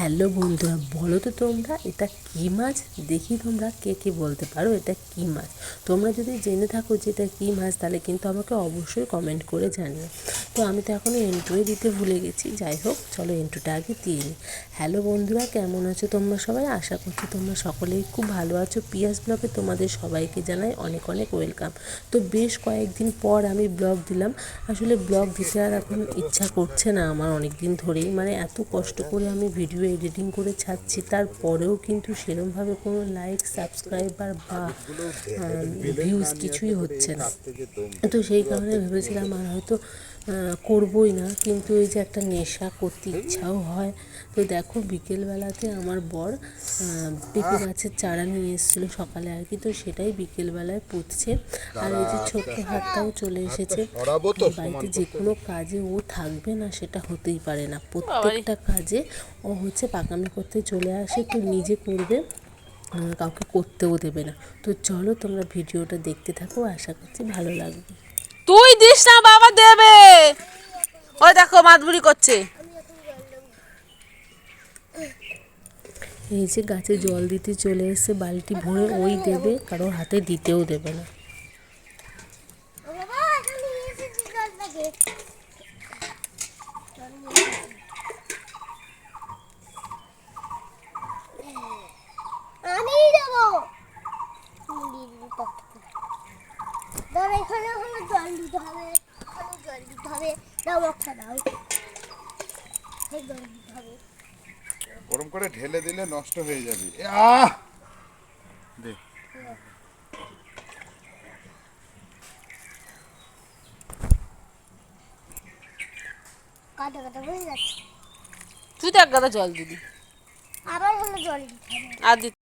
Hello বন্ধুরা, বলো তো তোমরা, এটা কী মাছ? দেখি তোমরা কে কে বলতে পারো এটা কী মাছ। তোমরা যদি জেনে থাকো যে এটা কী মাছ, তাহলে কিন্তু আমাকে অবশ্যই কমেন্ট করে জানিও। তো আমি তো এখনও এন্ট্রোই দিতে ভুলে গেছি, যাই হোক, চলো এন্ট্রোটা আগে দিয়ে নিই হ্যালো বন্ধুরা, কেমন আছো তোমরা সবাই? আশা করছি তোমরা সকলেই খুব ভালো আছো। পিয়াস ব্লগে তোমাদের সবাইকে জানাই অনেক অনেক ওয়েলকাম তো বেশ কয়েকদিন পর আমি ব্লগ দিলাম। আসলে ব্লগ দিতে আর এখন ইচ্ছা করছে না আমার অনেক দিন ধরেই। মানে এত কষ্ট করে আমি ভিডিও এডিটিং করে ছাড়ছি তারপরেও কিন্তু সেরমভাবে কোনো লাইক সাবস্ক্রাইবার বা ভিউজ কিছুই হচ্ছে না। তো সেই কারণে ভেবেছিলাম আর হয়তো করবই না। কিন্তু এই যে একটা নেশা করতে ইচ্ছাও হয়। তো দেখো বিকেলবেলাতে আমার বর পেঁপে গাছের চারা নিয়ে এসেছিল সকালে আর কি। তো সেটাই বিকেলবেলায় পুঁতছে। আর এই যে ছোট্ট হাতটাও চলে এসেছে। বাড়িতে যে কোনো কাজে ও থাকবে না সেটা হতেই পারে না। প্রত্যেকটা কাজে ও হচ্ছে পাকামি করতে চলে আসে। তো নিজে করবে কাউকে করতেও দেবে না। তো চলো তোমরা ভিডিওটা দেখতে থাকো। আশা করছি ভালো লাগবে। তুই দিস না বাবা দেবে। ওই দেখো মাতবুরি করছে। এই যে গাছে জল দিতে চলে এসে বালতি ভরে ওই দেবে কারোর হাতে দিতেও দেবে না। আমি দেবো। দাদা এখানে ওখানে জল দিতে হবে এখানে জল দিতে হবে। দাও একটা দাও। জল দিতে হবে। ওরম করে ঢেলে দিলে নষ্ট হয়ে যাবে। আহ! দে। কাটা কাটা হয়ে যাচ্ছে। তুই তো এক গাদা জল দিবি আবার হলো জল দিতে হবে। আর দিতে